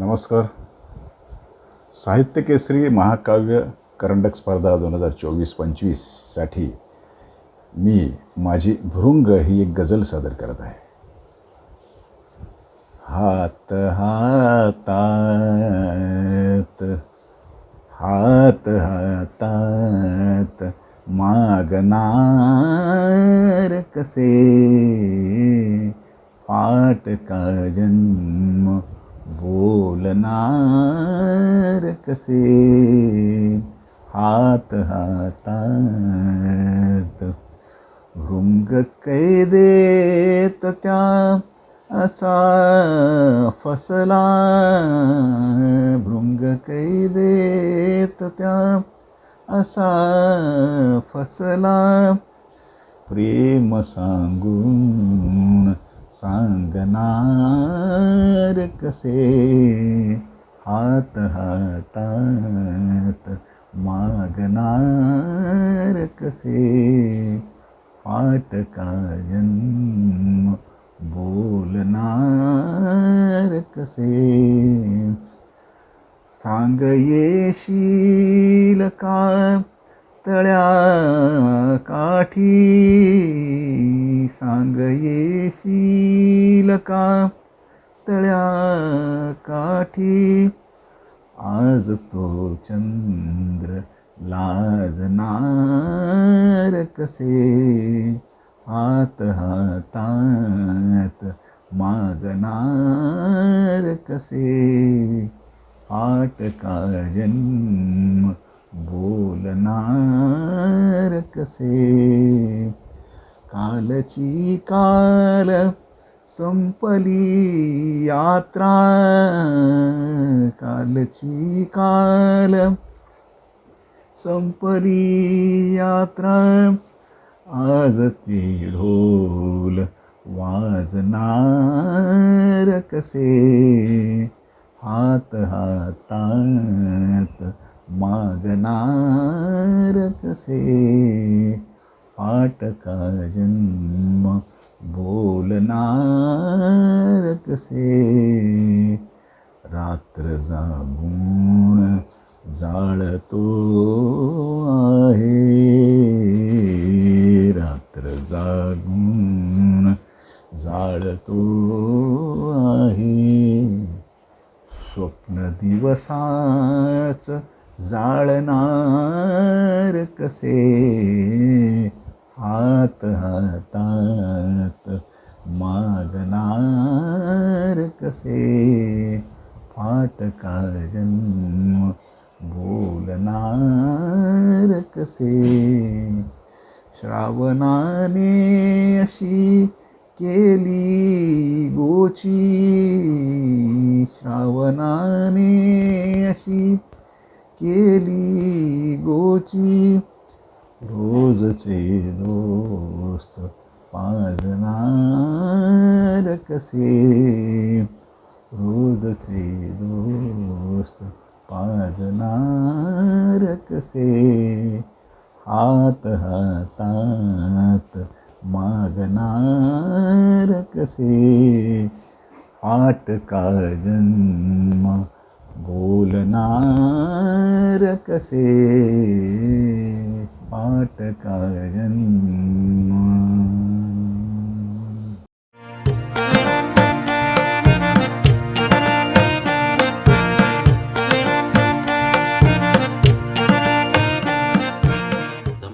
नमस्कार. साहित्य केसरी महाकाव्य करंडक स्पर्धा दोन हजार चोवीस पंचवीससाठी मी माझी भृंग ही एक गझल सादर करत आहे. हात हातात हात हातात मागणार कसे? पाट का जन्म करणार कसे? हात हातात. भृंग कैदेत त्या असा फसला. भृंग कैदेत त्या असा फसला. प्रेम सांगून सांगणार कसे? हात हातात मागणार कसे? पाठ का जन्म बोलणार कसे? सांग येशील का? तळ्या काठी सांग येशील का? तळ्या काठी आज तो चंद्र लाजणार कसे? हात हातात मागणार कसे? आट का जन्म बोलणार कसे कालची काल संपली यात्रा। कालची काल संपली यात्रा। आज ती ढोल वाजणार कसे? हात हातात मागणार कसे पाटका जन्म बोलणार कसे रात्र जागून जाळतो आहे। रात्र जागून जाळतो आहे। स्वप्न दिवसाच जाळणार कसे? हात हातात मागणार कसे? फाटका जन्म बोलणार कसे? श्रावणाने अशी केली गोची. श्रावणाने अशी केली गोची. रोजचे दोस्त पाजणार कसे? रोजचे दोस्त पाजणार कसे? हात हातात मागणार कसे? आट का जन्म ोलनारकसे पाठकारणी